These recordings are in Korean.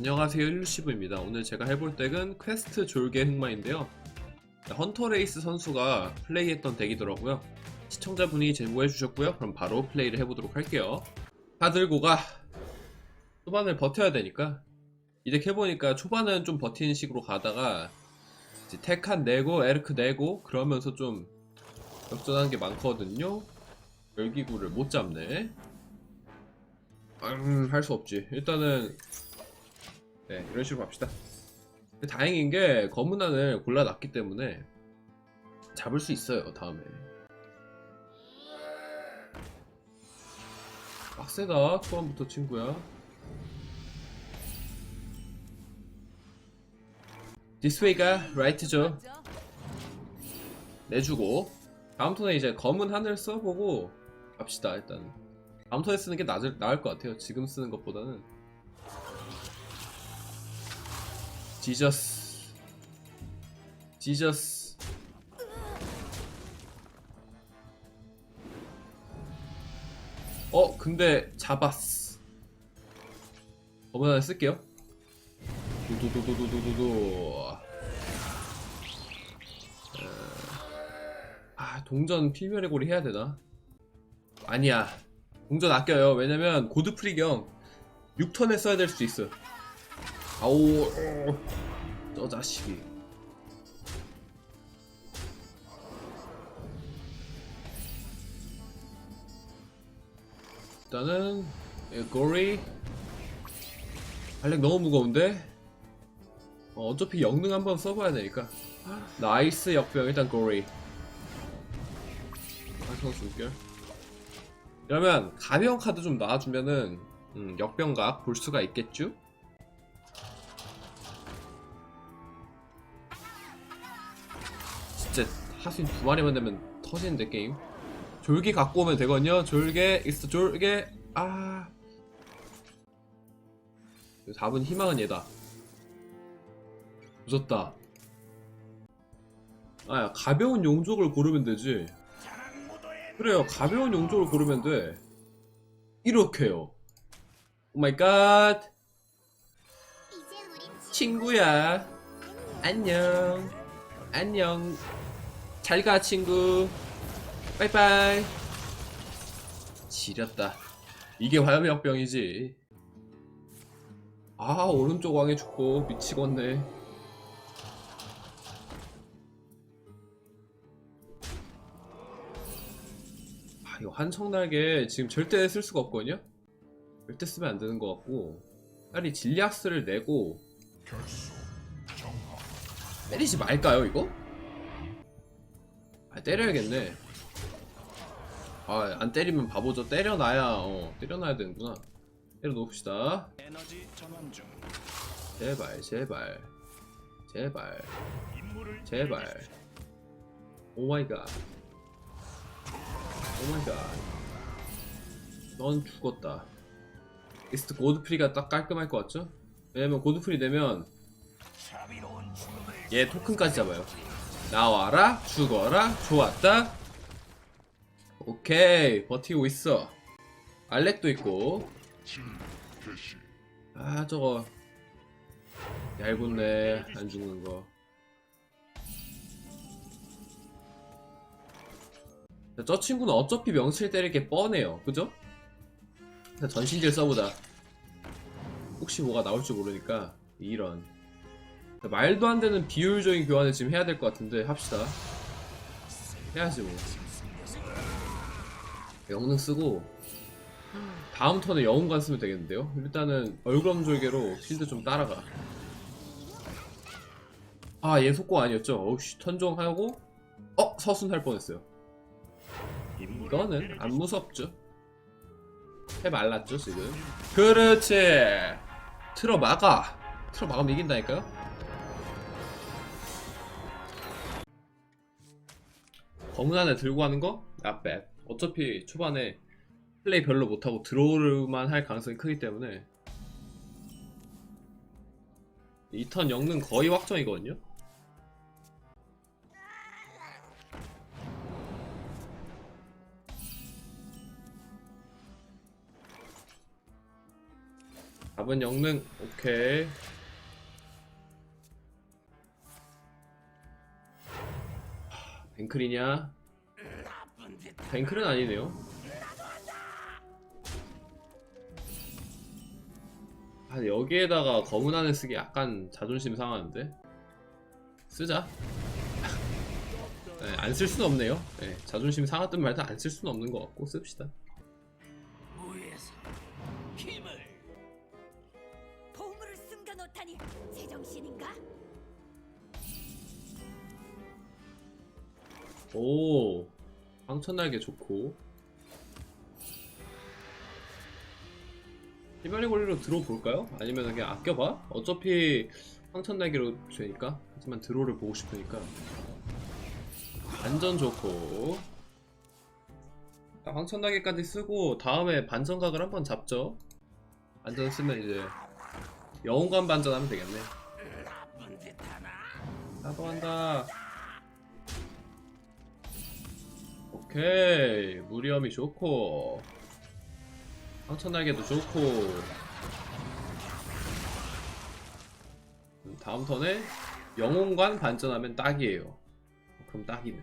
안녕하세요 일루시브입니다. 오늘 제가 해볼 덱은 퀘스트 졸개 흑마인데요. 헌터 레이스 선수가 플레이했던 덱이더라고요. 시청자분이 제보해 주셨고요. 그럼 바로 플레이를 해보도록 할게요. 다 들고 가. 초반을 버텨야 되니까. 이 덱 해보니까 초반은 좀 버티는 식으로 가다가 이제 테칸 내고 에르크 내고 그러면서 좀 역전하는 게 많거든요. 열기구를 못 잡네. 음, 할 수 없지. 일단은 네 이런 식으로 갑시다. 근데 다행인 게 검은 안을 골라놨기 때문에 잡을 수 있어요 다음에. 빡세다 초반부터 친구야. Way가 right죠. 내주고 다음 턴에 이제 검은 하늘 써보고 갑시다 일단. 다음 턴에 쓰는 게 나을, 나을 것 같아요. 지금 쓰는 것보다는. 지저스. 지저스. 어, 근데 잡았어. 어머나 쓸게요. 두두두두두두두. 아, 동전 필멸의 고리 해야 되나? 아니야. 동전 아껴요. 왜냐면 고드 프리경 6턴에 써야 될 수도 있어. 아오, 어, 저 자식이. 일단은 예, 고리. 발렉 너무 무거운데? 어, 어차피 영능 한번 써봐야 되니까. 나이스 역병 일단 고리. 한성 숨결 그러면 가벼운 카드 좀 나와주면은 음, 역병각 볼 수가 있겠죠? 진짜 하수인 두 마리만 되면 터지는데 게임? 졸기 갖고 오면 되거든요. 졸개 있어 졸개. 아. 4분 희망은 얘다. 무섭다. 아야 가벼운 용족을 고르면 되지. 그래요 가벼운 용도를 고르면 돼. 이렇게요. 오마이갓. 친구야. 안녕. 안녕 잘 가 친구. 빠이빠이. 지렸다. 이게 화염역병이지. 아 오른쪽 왕에 죽고 미치겠네. 아, 이거 한청날개 지금 절대 쓸 수가 없거든요? 절대 쓰면 안 되는 것 같고. 빨리 진리학스를 내고. 때리지 말까요 이거? 아 때려야겠네. 아안 때리면 바보죠. 때려놔야 어 때려놔야 되는구나. 때려놓읍시다. 제발 제발. 제발. 제발. 오마이갓 오마이갓 넌 죽었다. 이스트 고드프리가 딱 깔끔할 것 같죠? 왜냐면 고드프리 되면 얘 토큰까지 잡아요 나와라 죽어라 좋았다. 오케이 버티고 있어. 알렉도 있고. 아 저거. 얇은네 안 죽는 거. 저 친구는 어차피 명칠 때릴 게 뻔해요. 그죠? 전신질 써보자. 혹시 뭐가 나올지 모르니까 이런 말도 안 되는 비효율적인 교환을 지금 해야 될 것 같은데 합시다. 해야지 뭐. 영능 쓰고 다음 턴에 영웅관 쓰면 되겠는데요? 일단은 얼그럼졸개로 실드 좀 따라가. 아얘 속고 아니었죠? 어우씨 턴종 하고 어? 서순 할 뻔했어요. 이거는 안 무섭죠? 해 말랐죠 지금? 그렇지! 틀어 막아! 틀어 막으면 이긴다니까요 검은 안에 들고 가는 거? not bad. 어차피 초반에 플레이 별로 못하고 들어오만 할 가능성이 크기 때문에 이턴 영능 거의 확정이거든요? 답은 영능 오케이 뱅클이냐? 뱅클은 아니네요. 아, 여기에다가 검은 안에 쓰기 약간 자존심 상하는데? 쓰자. 네, 안쓸 수는 없네요. 네, 자존심 상하든 말든 안 쓸 수는 없는 것 같고 씁시다. 오, 황천날개 좋고. 희말리 골리로 들어볼까요? 아니면 그냥 아껴봐? 어차피 황천날개로 되니까. 하지만 드로를 보고 싶으니까. 완전 좋고. 딱 황천날개까지 쓰고 다음에 반전각을 한번 잡죠. 반전 쓰면 이제 영웅관 반전하면 되겠네. 나도 한다. 오케이. 무리엄이 좋고. 황천날개도 좋고. 음, 다음 턴에 영웅관 반전하면 딱이에요. 그럼 딱이네.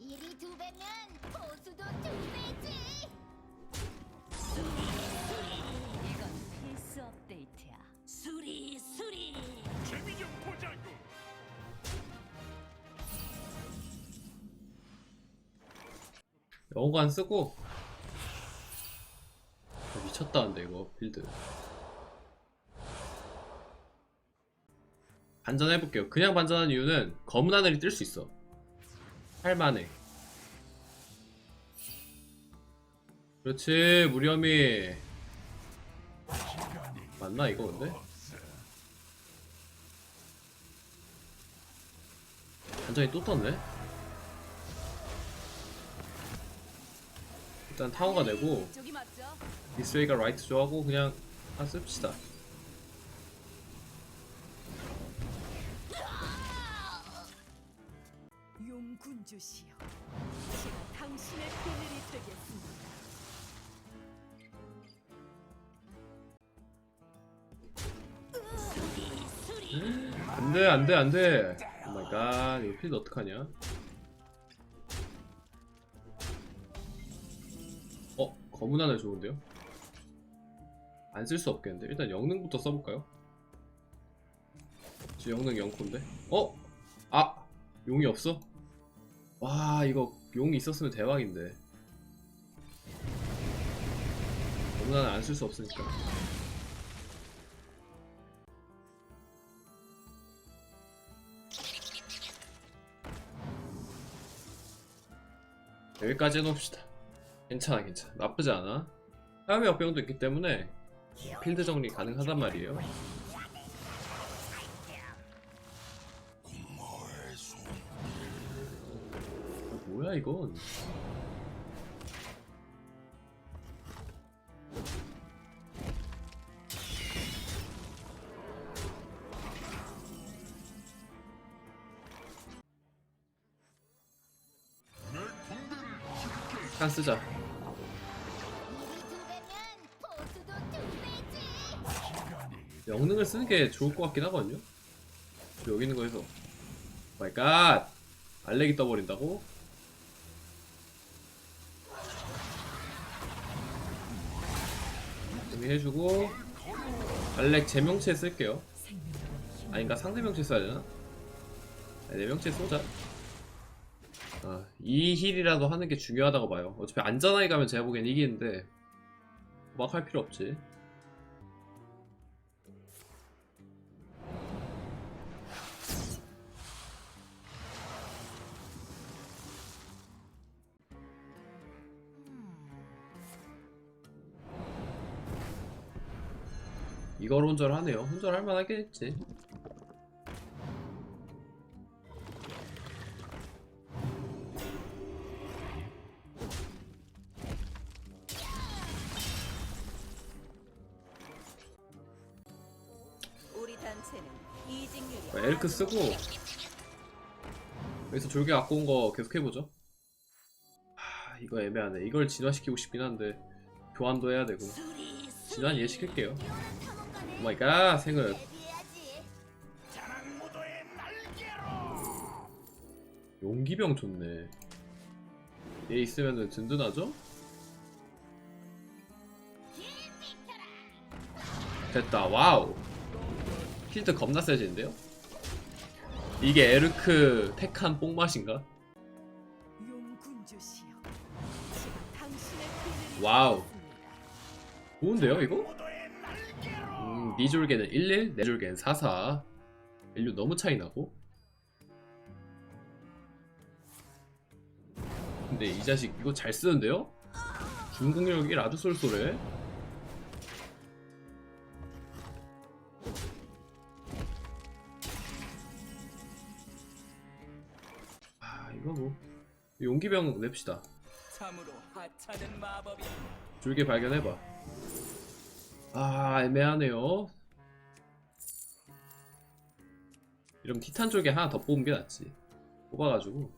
일이 두 배면 보수도 두. 이건 필수 업데이트야. 수리 수리. 재미 좀 보자고. 영웅관 쓰고? 아, 미쳤다는데 이거 빌드. 반전해볼게요. 그냥 반전한 이유는 검은 하늘이 뜰 수 있어. 할만해 그렇지 무렴이 맞나 이거 근데? 반전이 또 떴네 일단 타워가 되고? 미스웨이가 라이트 좋아하고 그냥 다 씁시다 용군 주시여 제가 당신의 되겠습니다 안돼 안돼 안돼 오마이갓 이거 필드 어떡하냐 어? 검은 하늘 좋은데요? 안 쓸 수 없겠는데 일단 영능부터 써볼까요? 지금 영능 0코인데 어? 아! 용이 없어? 와 이거 용이 있었으면 대박인데 검은 하늘 안쓸 수 없으니까 여기까지 해놓읍시다. 괜찮아, 괜찮아. 나쁘지 않아. 다음에 역병도 있기 때문에 필드 정리 가능하단 말이에요. 어, 뭐야 이건? 잠깐 쓰자. 영능을 쓰는 게 좋을 것 같긴 하거든요. 여기 있는 거에서 마이 갓! 알렉이 떠버린다고? 여기 해주고 알렉 제 명치에 쓸게요. 아닌가 상대 명치에 써야 되나? 아니, 내 명치에 쏘자. 아, 이 힐이라도 하는 게 중요하다고 봐요. 어차피 안전하게 가면 제가 보기엔 이기는데 막 할 필요 없지. 이걸 혼절하네요. 혼절할 만하긴 했지. 엘크 쓰고 여기서 졸개 갖고 온 거 계속 해보죠. 하, 이거 애매하네. 이걸 진화시키고 싶긴 한데 교환도 해야 되고. 진화는 얘 시킬게요. 오마이갓 생을 용기병 좋네. 얘 있으면 든든하죠? 됐다. 와우 필드 겁나 세지는데요? 이게 에르크 테칸 뽕맛인가? 와우. 좋은데요 이거? 음, 니 졸개는 11, 내 졸개는 44 밸류 너무 차이 나고 근데 이 자식 이거 잘 쓰는데요? 중국력이 아주 쏠쏠해 이거 뭐 용기병 냅시다 참으로 하찮은 마법이 줄게 발견해봐. 아, 애매하네요. 이러면 티탄 쪽에 하나 더 뽑은 게 낫지. 뽑아가지고.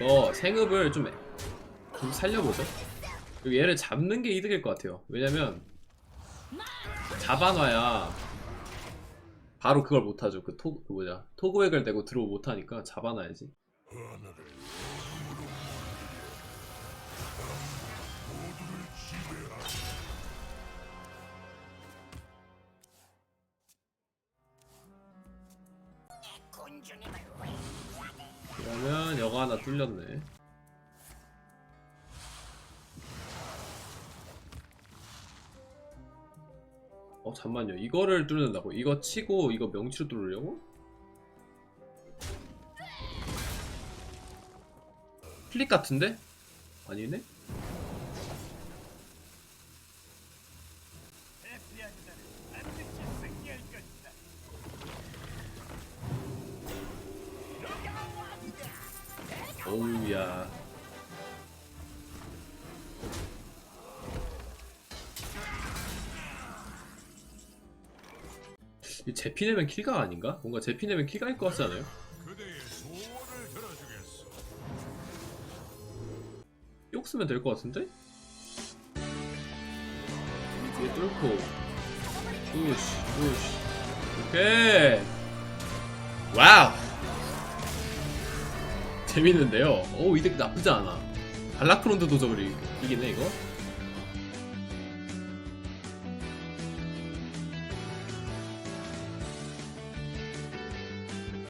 이거 생읍을 좀, 좀 살려보죠. 얘를 잡는 게 이득일 것 같아요. 왜냐면, 잡아놔야, 바로 그걸 못하죠. 그 토, 그 뭐냐. 토그획을 내고 들어오 못하니까 잡아놔야지. 그러면 여가 하나 뚫렸네. 어 잠만요. 이거를 뚫는다고? 이거 치고 이거 명치로 뚫으려고? 클릭 같은데? 아니네? 어우야. 제피내면 킬각 아닌가? 뭔가 제피내면 킬각일 것 같지 않아요? 욕 쓰면 될 것 같은데? 얘 뚫고. 푸시 푸시. 오케이. 와우. 재밌는데요? 오 이득 나쁘지 않아. 발라크론드 도적을 이- 이기네 이거